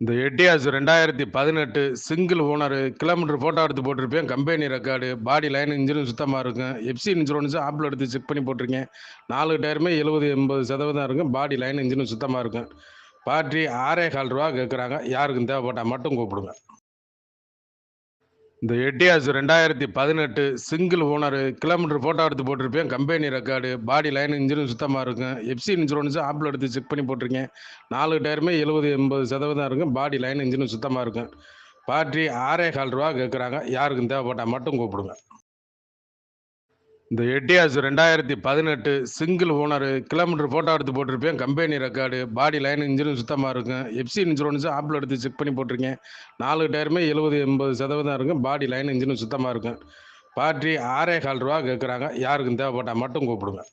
இந்த எட்டியாஸ் ரெண்டாயிரத்தி பதினெட்டு சிங்கிள் ஓனர் கிலோமீட்டர் ஃபோட்டோ எடுத்து போட்டிருப்பேன். கம்பெனி ரெக்கார்டு பாடி லைன் இன்ஜினும் சுத்தமாக இருக்கும். எஃப்சி இன்சூரன்ஸும் ஆப்பில் எடுத்து செக் பண்ணி போட்டிருக்கேன். நாலு டயருமே எழுபது எண்பது சதவீதம் இருக்கும். பாடி லைன் இன்ஜினும் சுத்தமாக இருக்கும். பேட்ரி ஆறே கால் ரூபா கேட்குறாங்க யாருக்கும் தேவைப்பட்டால் மட்டும் கூப்பிடுங்க. இந்த எட்டியாஸ் ரெண்டாயிரத்தி பதினெட்டு சிங்கிள் ஓனர் கிலோமீட்டர் ஃபோட்டோ எடுத்து போட்டிருப்பேன். கம்பெனி ரெக்கார்டு பாடி லைன் இன்ஜினும் சுத்தமாக இருக்கும். எஃப்சி இன்சூரன்ஸும் ஆப்பில் எடுத்து செக் பண்ணி போட்டிருக்கேன். நாலு டயருமே எழுபது எண்பது சதவீதம் இருக்கும். பாடி லைன் இன்ஜினும் சுத்தமாக இருக்கும். பேட்ரி ஆறே கால் ரூபா கேட்குறாங்க யாருக்கும் தேவைப்பட்டால் மட்டும் கூப்பிடுங்க. இந்த எட்டியாஸ் ரெண்டாயிரத்தி பதினெட்டு சிங்கிள் ஓனர் கிலோமீட்டர் ஃபோட்டோ எடுத்து போட்டிருப்பேன். கம்பெனி ரெக்கார்டு பாடி லைன் இன்ஜினும் சுத்தமாக இருக்கும். எஃப்சி இன்சூரன்ஸும் ஆப்பில் எடுத்து செக் பண்ணி போட்டிருக்கேன். நாலு டயருமே எழுபது எண்பது சதவீதம் இருக்கும். பாடி லைன் இன்ஜினும் சுத்தமாக இருக்கும். பேட்ரி ஆறே கால் ரூபா கேட்குறாங்க யாருக்கும் தேவைப்பட்டால் மட்டும் கூப்பிடுங்க.